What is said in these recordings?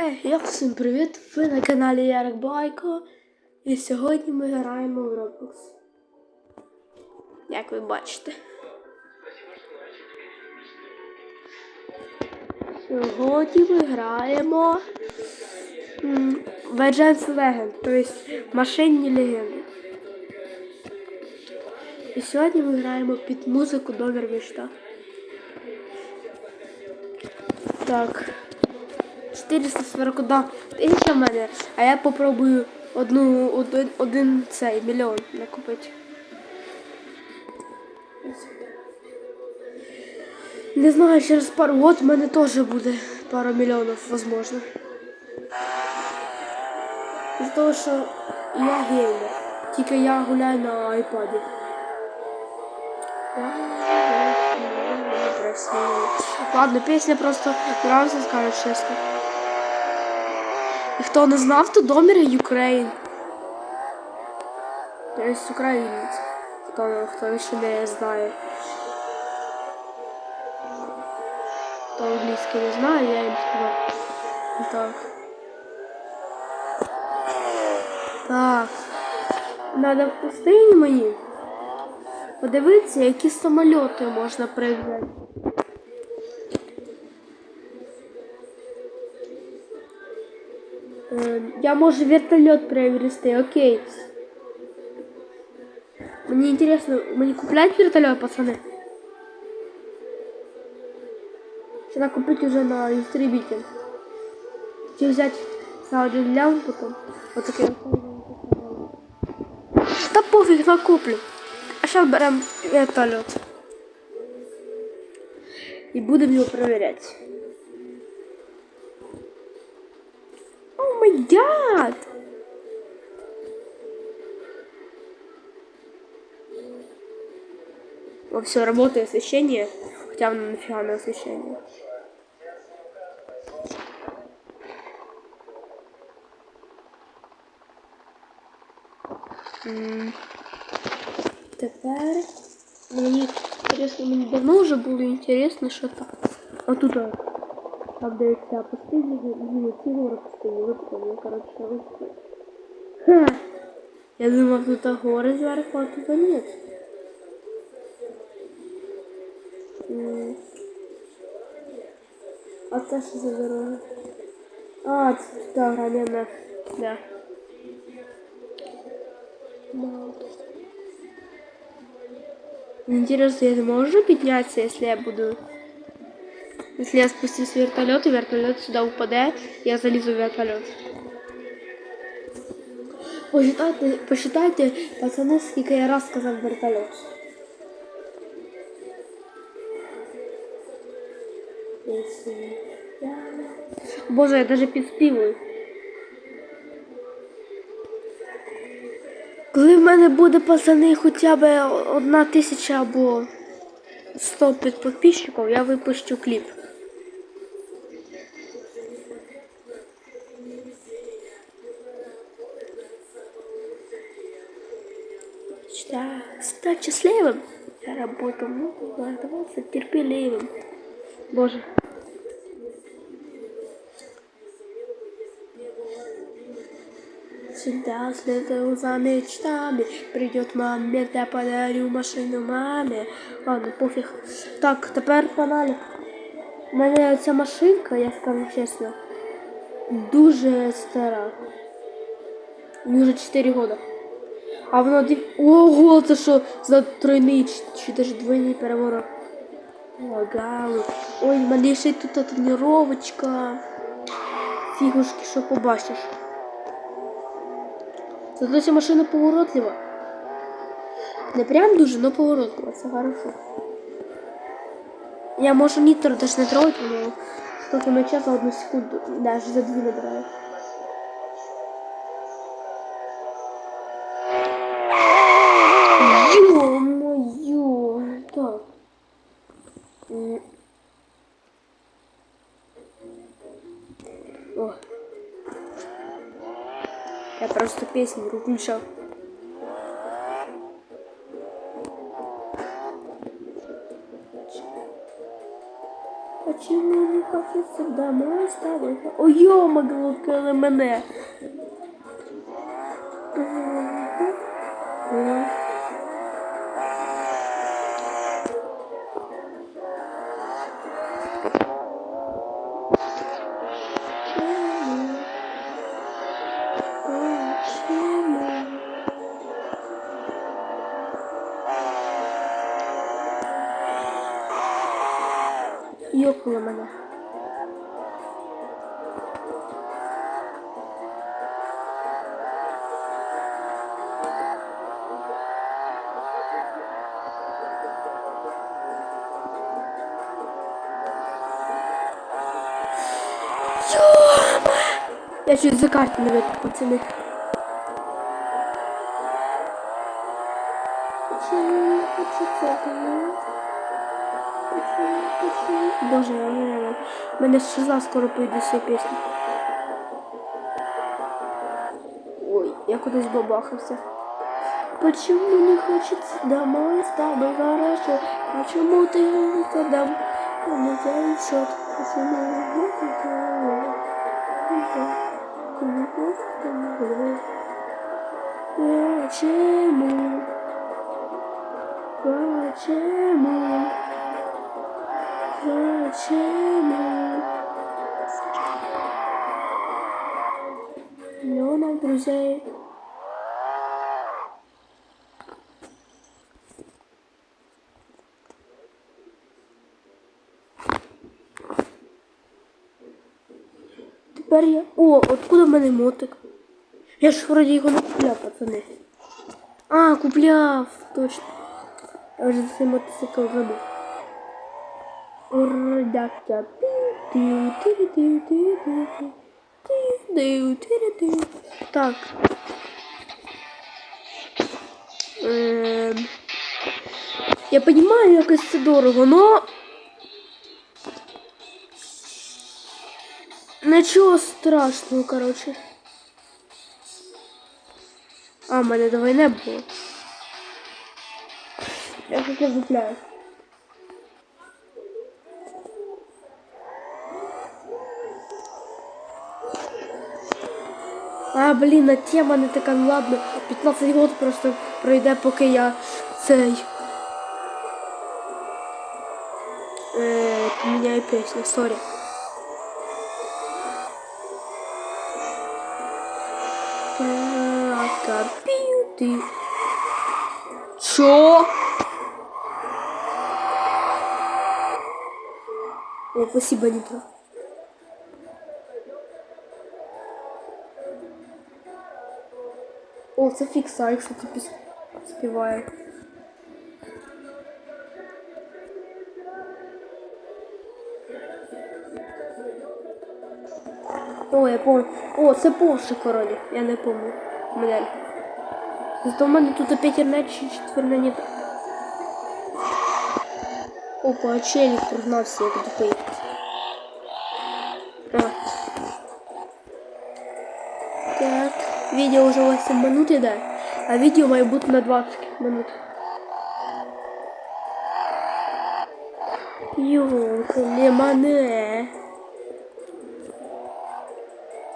Ей, я всім привіт! Ви на каналі Ярик Байко. І сьогодні ми граємо в Roblox. Як ви бачите. Сьогодні ми граємо Agents Legend, тобто машинні легенди. І сьогодні ми граємо під музику Домер Мечта. Так. 441 тисяча в мене, а я попробую одну, один, один цей мільйон накупити. Не знаю, через пару год в мене теж буде пару мільйонів, возможно. З того, що я геймер, тільки я гуляю на айпаді. Ладно, песня просто нравится, скажу честно. І хто не знав, то Домір Юкрейн. Тобто українець. Хто, хто ще не знає. Хто англійський не знає, я їм сказав. Так. Так. Надо в пустині мені. Подивитися, які самольоти можна пригнати. Я можу вертольот приобрести, окей. Мені интересно, мені куплять вертольот, пацаны? Чи надо купить уже на истребитель? Чи взять за один лям потом? Вот такие. Та пофіг, накуплю. А сейчас берем вертольот. І будемо його проверять. О май гад! О, все, работает освещение. Хотя оно нафига на освещение. М, Тепер мені інтересно, мені давно вже було інтересно, що там. А тут а, там де ця пустиня, ну, ці гори пустині, ви поняли, коротше, ви Ха! Я думав, тут гори зверху, а тут ні. М. А це що за дорога? А, це тут громадна. Да. Мало. Интересно, я могу подняться, если я буду... Если я спустюсь с вертолета, вертолет сюда упадет, я залезу в вертолет. Посчитайте, посчитайте, пацаны, сколько я раз сказал вертолет. Боже, я даже підспівую. Коли в мене буде пацани хоча б одна тисяча або 100 під- підписчиків, я випущу кліп. Боже. Всегда следую за мечтами. Придет момент, я подарю машину мамі. Ладно, пофіг. Так, тепер погнали. У мене ця машинка, я скажу чесно, дуже стара. Мені вже 4 роки. А воно див... Ого, це що за тройний чи, чи навіть двойний переворот. Лагали. Ой, мене ще й тут тренировочка. Фігушки, що побачиш. Зато ця машина поворотлива. Не прям дуже, но поворотлива, це хорошо. Я можу нітро теж не трогати, але сколько меча за одну секунду, навіть за дві набираю. Песню выключал. Почему не хочу хочеться домой з тобою. Ой, йома, глукали Йокнуло мене. Я чуть за карти не пацани. Боже, знаю. Мене шиза скоро прийде з цієї. Ой, я кудись бабахався. Почему не хочется домой с тобой хорошо? Почему ты никогда не зайшов? Почему не Почему? Почему? Почему? Миллионов друзей. Тепер я. О, откуда в мене мотик? Я ж вроді його не купляв, пацани. А, купляв, точно. Я вже цей мотоцикл забув. Ордяктя. Так. Ем, Я понимаю, якось це дорого, но Нічого страшного, коротше. А, мене давай не було. Я таке купляю. А, блін, а тема не така, ну ладно, 15 год просто пройде, поки я цей. Е, поміняю пісню, сорі. Так, ты. Чё? О, спасибо, Нитро. Це фікса, якщо ти співає. О, я помню. О, це Porsche, королі. Я не помню. Модель. Зато в мене тут опять іначе четверна не так. Опа, челик прогнався, як тупий. А. Так, відео вже 8 минут іде, а відео має бути на 20 минут. Йолки, не мене.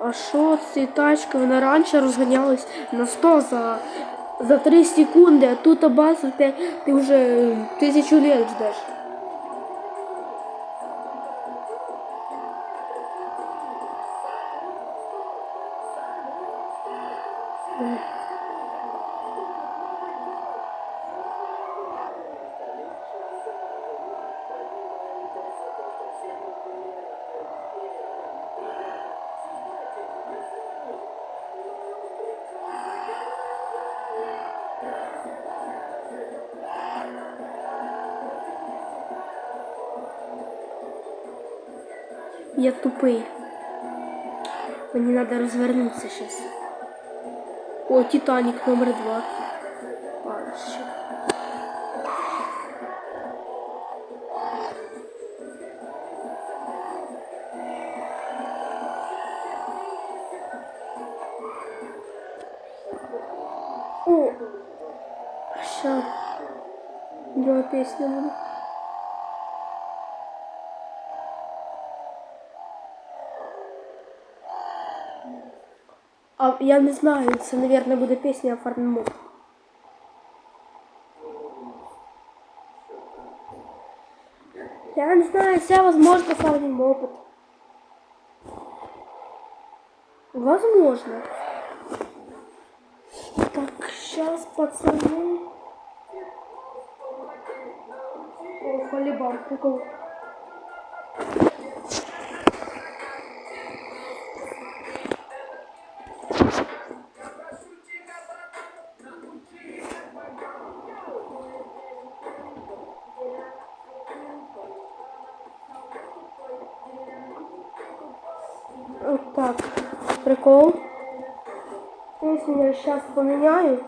А що ці тачки? Вони раніше розганялись на 100 за, за 3 секунди, а тут абасу ти, ти вже тисячу лет ждеш. Я тупий. Мені надо розвернутися сейчас. О, Титаник номер два. А, ще. О! Ща. Друга пісня буде. Я не знаю, це, мабуть, буде пісня Фарммоб. Я не знаю, це возможно Фарминг опыт. Возможно. Так, сейчас, пацаны. О, халибан, прикол. Прикол. Если я сейчас поменяю,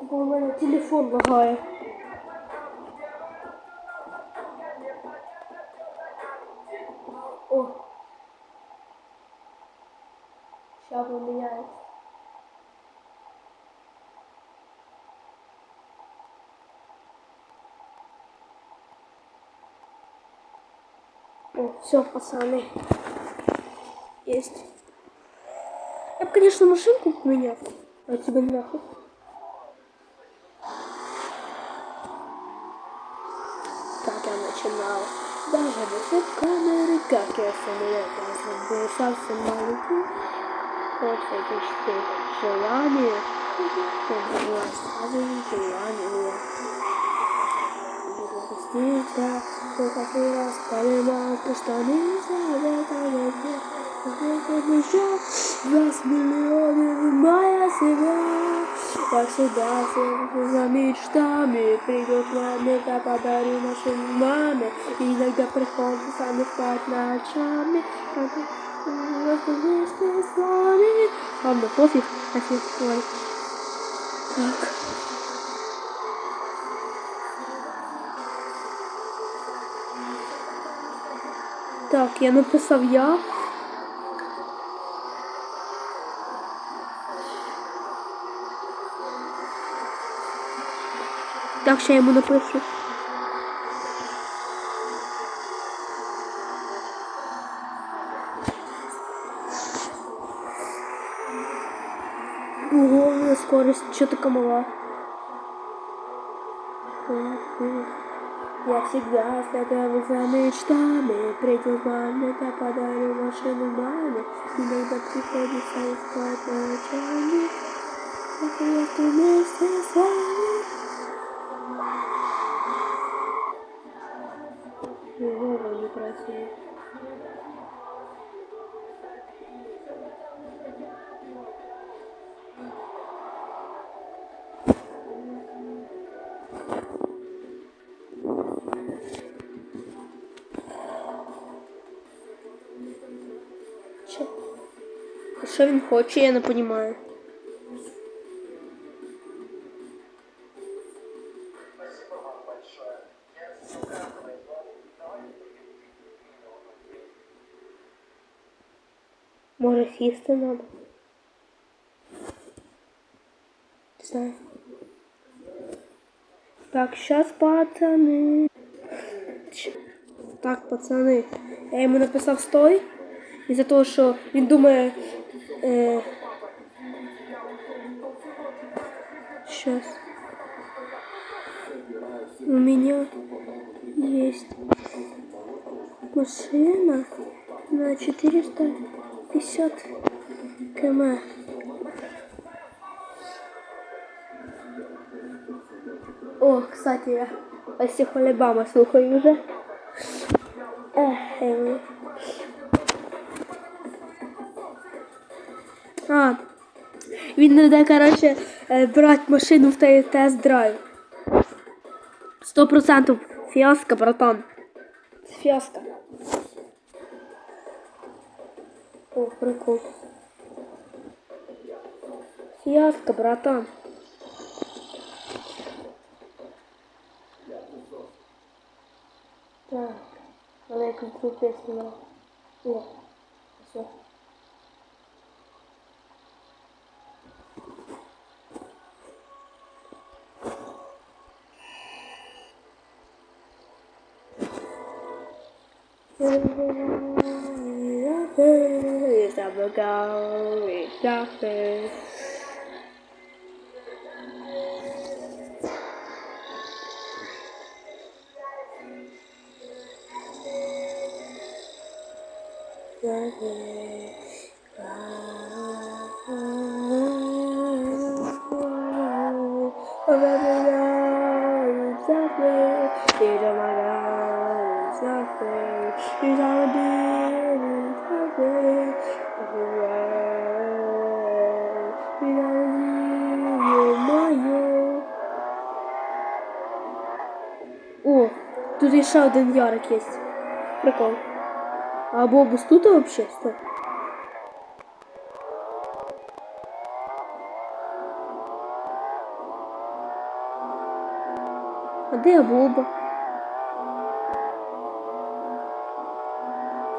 бо у мене телефон лагає. О. Сейчас поменяется. О, все, пацаны. Есть. Я бы, конечно, машинку меня. А тебе нахуй. Как я начинал. Даже высок камеры, как я самолет. Был совсем маленький. Вот эти штуки. Желание. Было сразу желание. Здесь я только раз понимал, что не завета нет. Вас миллионы моя себя. Как всегда, за мечтами Придет я подарю машину маме иногда приходится не спать ночами Как вместе с вами Ладно, пофиг, нафиг, давай Так Так, я написав я. Так, ще я йому напишу. Ого, меня скорость что-то мала. Я всегда следовал за мечтами, придет момент, я подарю машину маме, иногда приходится искать ночами, как я вместе с вами. Его не просил. Що? Що він хоче, я не розумію. Може сісти надо? Не знаю. Так, сейчас, пацаны. Ч- Так, пацаны. Я йому написав стой. Із-за того, що він думає. Е... Сейчас. У меня есть машина на 450 км. О, кстати, я ось Алібама слухаю вже. Ех. А, він йде, коротше, е, брати машину в той тест-драйв. Сто процентів фіаско, братан. Фіаско. О, прикол. Фиаско, братан. Так, надо я крутую песню. О, все. go with dolphins. Тут є ще один ярик є. Прикол. А бобус тут вообще? Стоп. А де Боба?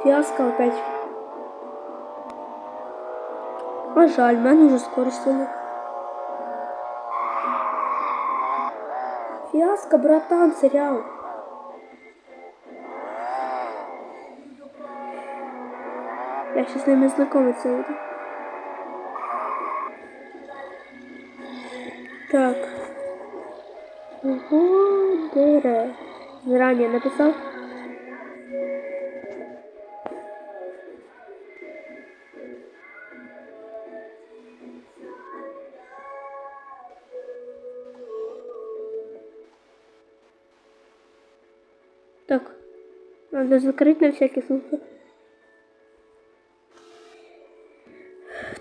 Фіаско опять. А жаль, мене вже скористали. Фіаско, братан, серіал. Я ще з ними знайомитися буду. Так. Ого, дере. Написав. Так. Надо закрыть на всякий случай.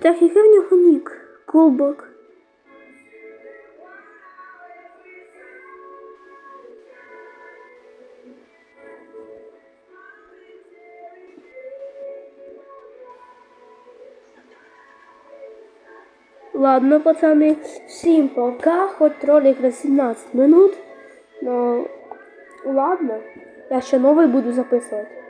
Так, який в нього нік? Кубок. Ладно, пацаны, всем пока, хоть ролик на 17 минут, но ладно, я ще новий буду записувати.